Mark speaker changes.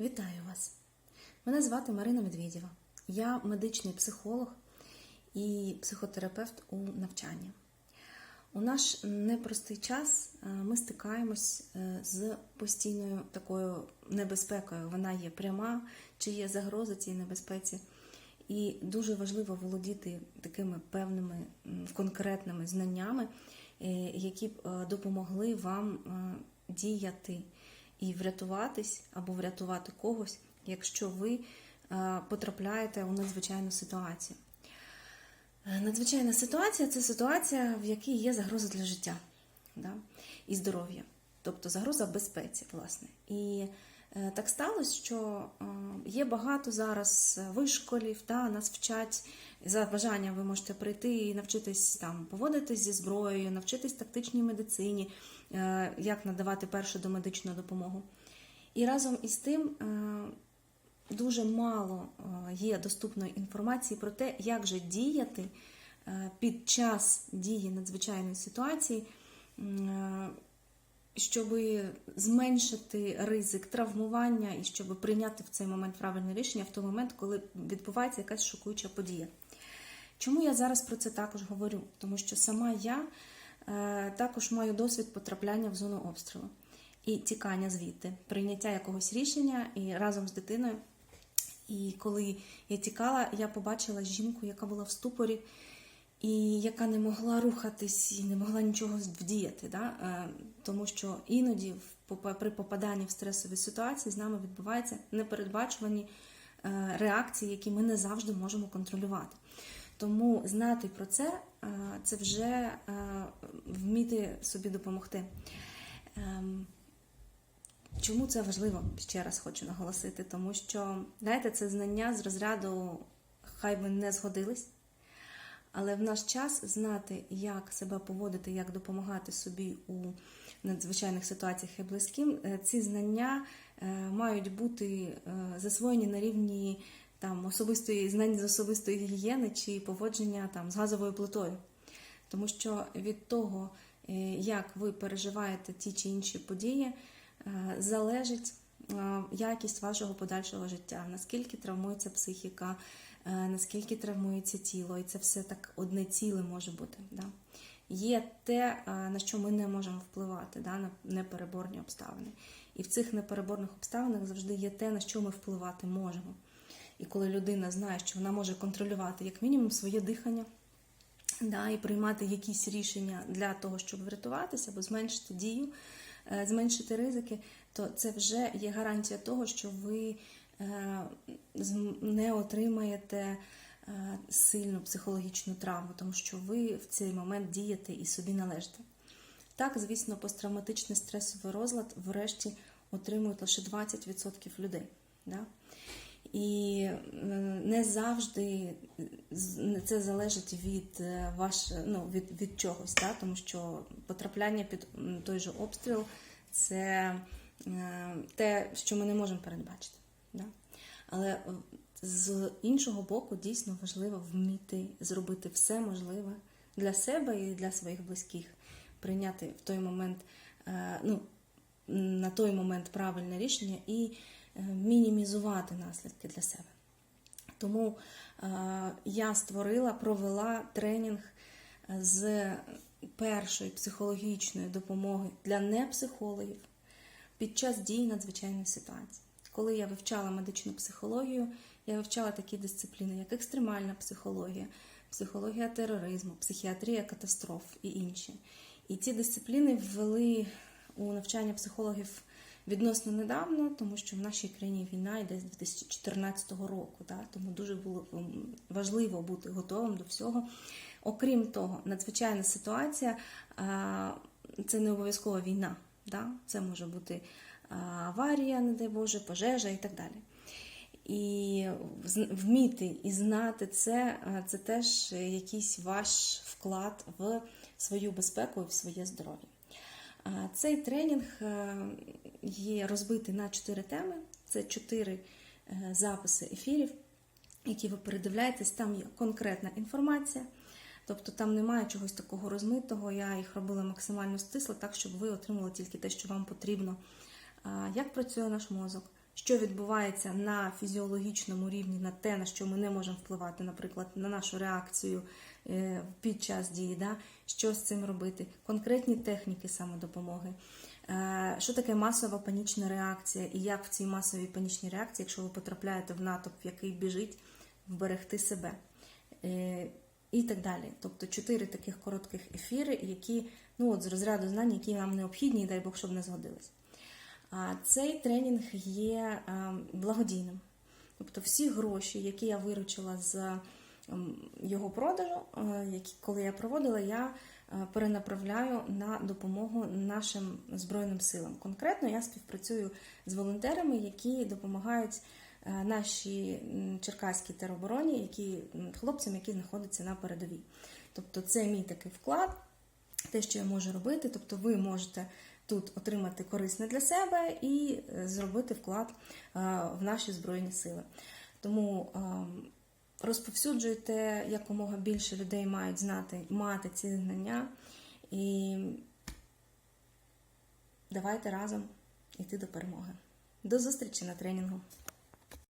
Speaker 1: Вітаю вас! Мене звати Марина Медведєва. Я медичний психолог і психотерапевт у навчанні. У наш непростий час е, ми стикаємось е, з постійною такою небезпекою. Вона є пряма, чи є загроза цій небезпеці. І дуже важливо володіти такими певними конкретними знаннями, е, які б допомогли вам діяти і врятуватись або врятувати когось, якщо ви е, потрапляєте у надзвичайну ситуацію. Е, Надзвичайна ситуація це ситуація, в якій є загроза для життя да? і здоров'я, тобто загроза безпеці, власне. І так сталося, що е, є багато зараз вишколів, та, нас вчать за бажанням ви можете прийти і навчитись там поводитись зі зброєю, навчитись тактичній медицині, е, як надавати першу домедичну допомогу. І разом із тим е, дуже мало е, є доступної інформації про те, як же діяти е, під час дії надзвичайної ситуації, е, щоб зменшити ризик травмування і щоб прийняти в цей момент правильне рішення в той момент, коли відбувається якась шокуюча подія. Чому я зараз про це також говорю? Тому що сама я е, також маю досвід потрапляння в зону обстрілу і тікання звідти, прийняття якогось рішення і разом з дитиною. І коли я тікала, я побачила жінку, яка була в ступорі, і яка не могла рухатись і не могла нічого вдіяти. Да? Е, Тому що іноді при попаданні в стресові ситуації з нами відбуваються непередбачувані е, реакції, які ми не завжди можемо контролювати. Тому знати про це е, це вже вміти собі допомогти. Ем, Чому це важливо? Ще раз хочу наголосити, тому що, знаєте, це знання з розряду хай ви не згодились, але в наш час знати, як себе поводити, як допомагати собі у надзвичайних ситуаціях і близьким, е, ці знання е, мають бути е, засвоєні на рівні там, особистої знань з особистої гігієни чи поводження там, з газовою плитою. Тому що від того, як ви переживаєте ті чи інші події, залежить якість вашого подальшого життя, наскільки травмується психіка, е, наскільки травмується тіло, і це все так одне ціле може бути. Да? Є те, е, на що ми не можемо впливати, да? на непереборні обставини. І в цих непереборних обставинах завжди є те, на що ми впливати можемо. І коли людина знає, що вона може контролювати як мінімум своє дихання, да, і приймати якісь рішення для того, щоб врятуватися або зменшити дію, е, зменшити ризики, то це вже є гарантія того, що ви е, не отримаєте е, сильну психологічну травму, тому що ви в цей момент дієте і собі належите. Так, звісно, посттравматичний стресовий розлад врешті отримують лише 20% людей. Да? І е, не завжди це залежить від е, ваш, ну, від, від чогось, да? тому що потрапляння під той же обстріл це е, те, що ми не можемо передбачити. Да? Але з іншого боку, дійсно важливо вміти зробити все можливе для себе і для своїх близьких, прийняти в той момент, ну, на той момент правильне рішення і мінімізувати наслідки для себе. Тому е, я створила, провела тренінг з першої психологічної допомоги для непсихологів під час дій надзвичайної ситуації. Коли я вивчала медичну психологію, я вивчала такі дисципліни, як екстремальна психологія, психологія тероризму, психіатрія катастроф і інші. І ці дисципліни ввели у навчання психологів відносно недавно, тому що в нашій країні війна йде з 2014 року. Да? Тому дуже було важливо бути готовим до всього. Окрім того, надзвичайна ситуація це не обов'язкова війна. Да? Це може бути аварія, не дай Боже, пожежа і так далі. І вміти і знати це, це теж якийсь ваш вклад в свою безпеку і в своє здоров'я. Цей тренінг е, є розбитий на чотири теми. Це чотири е, записи ефірів, які ви передивляєтесь. Там є конкретна інформація. Тобто там немає чогось такого розмитого. Я їх робила максимально стисло, так щоб ви отримали тільки те, що вам потрібно. Як працює наш мозок, що відбувається на фізіологічному рівні, на те, на що ми не можемо впливати, наприклад, на нашу реакцію е, під час дії, да? що з цим робити, конкретні техніки самодопомоги. Е, Що таке масова панічна реакція, і як в цій масовій панічній реакції, якщо ви потрапляєте в натовп, який біжить, вберегти себе Е, і так далі. Тобто чотири таких коротких ефіри, які ну от з розряду знань, які нам необхідні, і дай Бог, щоб не згодились. А Цей тренінг є е, благодійним. Тобто всі гроші, які я виручила з ем, його продажу, е, які коли я проводила, я е, перенаправляю на допомогу нашим Збройним силам. Конкретно я співпрацюю з волонтерами, які допомагають нашій черкаській теробороні, які хлопцям, які знаходяться на передовій. Тобто, це мій такий вклад, те, що я можу робити. Тобто, ви можете тут отримати корисне для себе і е, зробити вклад е, в наші збройні сили. Тому ем, розповсюджуйте якомога більше людей мають знати, мати ці знання, і давайте разом йти до перемоги. До зустрічі на тренінгу!